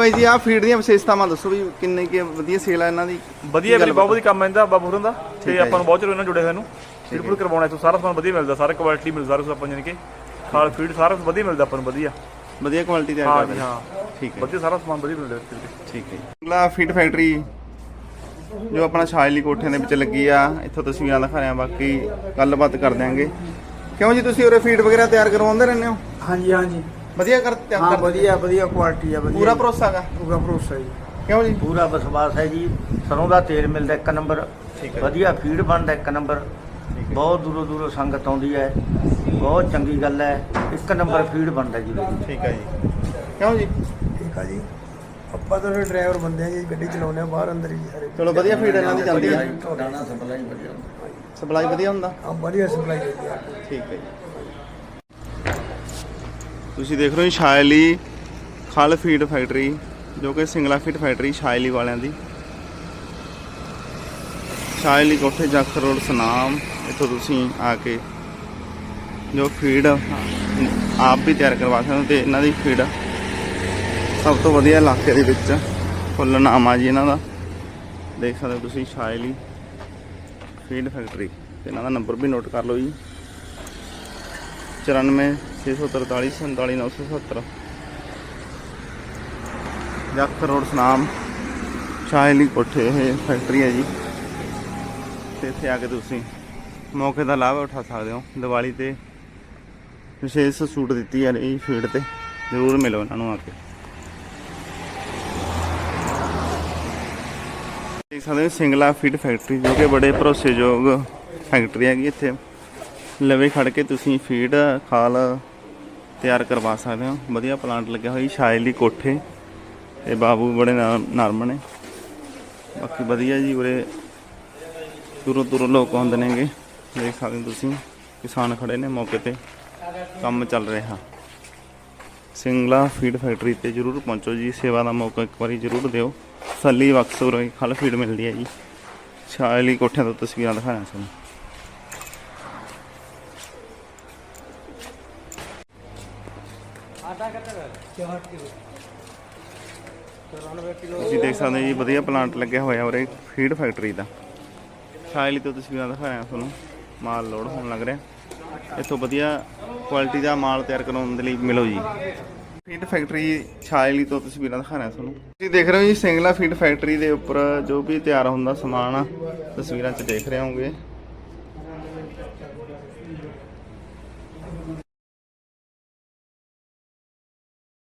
ਬਾਈ ਜੀ ਆ ਫੀਡ ਦੀਆਂ ਵਿਸ਼ੇਸ਼ਤਾਵਾਂ ਦੱਸੋ ਵੀ ਕਿੰਨੇ ਕੀ ਵਧੀਆ ਸੇਲ ਆ ਇਹਨਾਂ ਦੀ? ਵਧੀਆ ਵੀਰੇ ਬਹੁਤ ਵਧੀਆ ਕੰਮ ਇਹਦਾ ਬਾਬੂ ਹੋਰਾਂ ਦਾ। ਤੇ ਆਪਾਂ ਨੂੰ ਬਹੁਤ ਚਿਰ ਇਹਨਾਂ ਜੁੜੇ ਹੋਏ ਨੂੰ। ਫੀਡ ਫੂਡ ਕਰਵਾਉਣਾ ਇੱਥੋਂ ਸਾਰਾ ਸਮਾਨ ਵਧੀਆ ਮਿਲਦਾ ਸਾਰਾ ਕੁਆਲਿਟੀ ਮਿਲਦਾ ਸਾਰਾ ਆਪਾਂ ਜਾਨੀ ਕਿ ਖਾਲ ਫੀਡ ਸਾਰਾ ਵਧੀਆ ਮਿਲਦਾ ਆਪਾਂ ਨੂੰ ਵਧੀਆ। ਵਧੀਆ ਕੁਆਲਿਟੀ ਤਿਆਰ ਹਾਂ। ਹਾਂ। ਠੀਕ ਹੈ। ਵਧੀਆ ਸਾਰਾ ਸਮਾਨ ਵਧੀਆ ਮਿਲਦਾ। ਠੀਕ ਹੈ। ਅਗਲਾ ਫੀਡ ਫੈਕਟਰੀ ਜੋ ਆਪਣਾ ਸ਼ਾਇਲੀ ਕੋਠਿਆਂ ਦੇ ਵਿੱਚ ਲੱਗੀ ਆ ਇੱਥੋਂ ਤਸਵੀਰਾਂ ਦਿਖਾ ਰਹੇ ਆ ਬਾਕੀ ਗੱਲਬਾਤ ਕਰ ਦਿਆਂਗੇ। ਕਿਉਂ ਜੀ ਤੁਸੀਂ ਉਰੇ ਫੀਡ ਵਗੈਰਾ ਤਿਆਰ ਕਰਵਾਉਂਦੇ ਰਹਿੰਦੇ ਹੋ? ਹਾਂਜੀ ਹਾਂਜੀ। ਵਧੀਆ ਕਰ ਤਿਆਰ ਹਾਂ ਕਰਦੇ ਵਧੀਆ ਵਧੀਆ ਕੁਆਲਿਟੀ ਆ ਵਧੀਆ। ਪੂਰਾ ਭਰੋਸਾ ਹੈਗਾ? ਪੂਰਾ ਭਰੋਸਾ ਜੀ। ਕਿਉਂ ਜੀ? ਪੂਰਾ ਵਿਸ਼ਵਾਸ ਹੈ ਜੀ। ਸਰੋਂ ਦਾ ਤੇਲ ਮਿਲਦਾ ਇੱਕ ਨੰਬਰ। ਠੀਕ ਹੈ। ਵਧੀਆ ਫੀਡ ਬਣਦਾ ਇੱਕ ਨੰਬਰ। ਬਹੁਤ ਦੂਰੋਂ ਦੂਰੋਂ ਸੰਗਤ ਆਉਂਦੀ ਹੈ। ਬਹੁਤ ਚੰਗੀ ਗੱਲ ਹੈ। ਇੱਕ ਨੰਬਰ ਫੀਡ ਬਣਦਾ ਜੀ। ਠੀਕ ਹੈ ਜੀ। ਕਿਉਂ ਜੀ? ਠੀਕ ਆ ਜੀ। ਆਪਾਂ ਤਾਂ ਡਰਾਈਵਰ ਬੰਦੇ ਆ ਜੀ ਗੱਡੀ ਚਲਾਉਂਦੇ ਆ ਬਾਹਰ ਅੰਦਰ ਹੀ ਸਾਰੇ। ਚਲੋ ਵਧੀਆ ਫੀਡ ਇਹਨਾਂ ਦੀ ਚੱਲਦੀ ਹੈ। ਸਪਲਾਈ ਵਧੀਆ ਹੁੰਦਾ। ਸਪਲਾਈ ਵਧੀਆ ਹੁੰਦਾ? ਆ ਵਧੀਆ ਸਪਲਾਈ ਹੁੰਦੀ ਆ ਠੀਕ ਹੈ ਜੀ। ਤੁਸੀਂ ਦੇਖ ਰਹੇ ਹੋ ਸ਼ਾਇਲੀ ਖਲ ਫੀਡ ਫੈਕਟਰੀ ਜੋ ਕਿ ਸਿੰਗਲਾ ਫੀਡ ਫੈਕਟਰੀ ਸ਼ਾਇਲੀ ਵਾਲਿਆਂ ਦੀ। ਸ਼ਾਇਲੀ ਕੋਠੇ ਜੱਖ ਰੋਡ ਸਨਾਮ, ਇੱਥੋਂ ਤੁਸੀਂ ਆ ਕੇ ਜੋ ਫੀਡ ਆਪ ਵੀ ਤਿਆਰ ਕਰਵਾ ਸਕਦੇ ਹੋ ਤੇ ਇਹਨਾਂ ਦੀ ਫੀਡ ਸਭ ਤੋਂ ਵਧੀਆ ਇਲਾਕੇ ਦੇ ਵਿੱਚ ਫੁੱਲ ਨਾਮ ਆ ਜੀ ਇਹਨਾਂ ਦਾ। ਦੇਖ ਸਕਦੇ ਹੋ ਤੁਸੀਂ ਸ਼ਾਇਲੀ ਫੀਡ ਫੈਕਟਰੀ ਤੇ ਇਹਨਾਂ ਦਾ ਨੰਬਰ ਵੀ ਨੋਟ ਕਰ ਲਓ ਜੀ। 94 643 47970 ਜੱਖ ਰੋਡ ਸਨਾਮ ਸ਼ਾਹਲੀ ਕੋਠੇ, ਇਹ ਫੈਕਟਰੀ ਹੈ ਜੀ। ਤੇ ਇੱਥੇ ਆ ਕੇ ਤੁਸੀਂ ਮੌਕੇ ਦਾ ਲਾਭ ਉਠਾ ਸਕਦੇ ਹੋ। ਦੀਵਾਲੀ ਤੇ ਵਿਸ਼ੇਸ਼ ਸੂਟ ਦਿੱਤੀ ਹੈ ਇਹ ਫੀਡ ਤੇ। ਜ਼ਰੂਰ ਮਿਲੋ ਇਹਨਾਂ ਨੂੰ ਆ ਕੇ। ਦੇਖ ਸਕਦੇ ਹੋ, ਸਿੰਗਲਾ ਫੀਡ ਫੈਕਟਰੀ ਜੋ ਕਿ ਬੜੇ ਭਰੋਸੇਯੋਗ ਫੈਕਟਰੀ ਹੈਗੀ ਇੱਥੇ। ਲਵੇ ਖੜ ਕੇ ਤੁਸੀਂ ਫੀਡ ਖਾਲ ਤਿਆਰ ਕਰਵਾ ਸਕਦੇ ਹੋ। ਵਧੀਆ ਪਲਾਂਟ ਲੱਗਿਆ ਹੋਇਆ ਜੀ, ਸ਼ਾਇਲੀ ਕੋਠੇ। ਤੇ ਬਾਬੂ ਬੜੇ ਨਰ- ਨਰਮ ਨੇ। ਬਾਕੀ ਵਧੀਆ ਜੀ ਉਰੇ ਦੂਰੋਂ ਦੂਰੋਂ ਲੋਕ ਆਉਂਦੇ ਨੇਗੇ। ਦੇਖ ਸਕਦੇ ਹੋ ਤੁਸੀਂ, ਕਿਸਾਨ ਖੜੇ ਨੇ ਮੌਕੇ ਤੇ। ਕੰਮ ਚੱਲ ਰਿਹਾ। ਸਿੰਗਲਾ ਫੀਡ ਫੈਕਟਰੀ ਤੇ ਜਰੂਰ ਪਹੁੰਚੋ ਜੀ। ਸੇਵਾ ਦਾ ਮੌਕਾ ਇੱਕ ਵਾਰੀ ਜਰੂਰ ਦਿਓ। ਸੱਲੀ ਵਕਸੂਰ ਖਲ ਫੀਡ ਮਿਲਦੀ ਹੈ ਜੀ। ਸ਼ਾਇਲੀ ਕੋਠਿਆਂ ਤੋਂ ਤਸਵੀਰਾਂ ਦਿਖਾਣਾ ਤੁਸੀਂ ਦੇਖ ਸਕਦੇ ਜੀ ਵਧੀਆ ਪਲਾਂਟ ਲੱਗਿਆ ਹੋਇਆ ਉਰੇ ਫੀਡ ਫੈਕਟਰੀ ਦਾ। ਛਾਇਲੀ ਤੋਂ ਤਸਵੀਰਾਂ ਦਿਖਾ ਰਹੇ ਤੁਹਾਨੂੰ ਮਾਲ ਲੋਡ ਹੋਣ ਲੱਗ ਰਿਹਾ। ਇੱਥੋਂ ਵਧੀਆ ਕੁਆਲਿਟੀ ਦਾ ਮਾਲ ਤਿਆਰ ਕਰਾਉਣ ਦੇ ਲਈ ਮਿਲੋ ਜੀ। ਫੀਡ ਫੈਕਟਰੀ ਛਾਇਲੀ ਤੋਂ ਤਸਵੀਰਾਂ ਦਿਖਾ ਰਹੇ ਹਾਂ ਤੁਹਾਨੂੰ। ਤੁਸੀਂ ਦੇਖ ਰਹੇ ਹੋ ਜੀ ਸਿੰਗਲਾ ਫੀਡ ਫੈਕਟਰੀ ਦੇ ਉੱਪਰ ਜੋ ਵੀ ਤਿਆਰ ਹੁੰਦਾ ਸਮਾਨ ਤਸਵੀਰਾਂ 'ਚ ਦੇਖ ਰਹੇ ਹੋਗੇ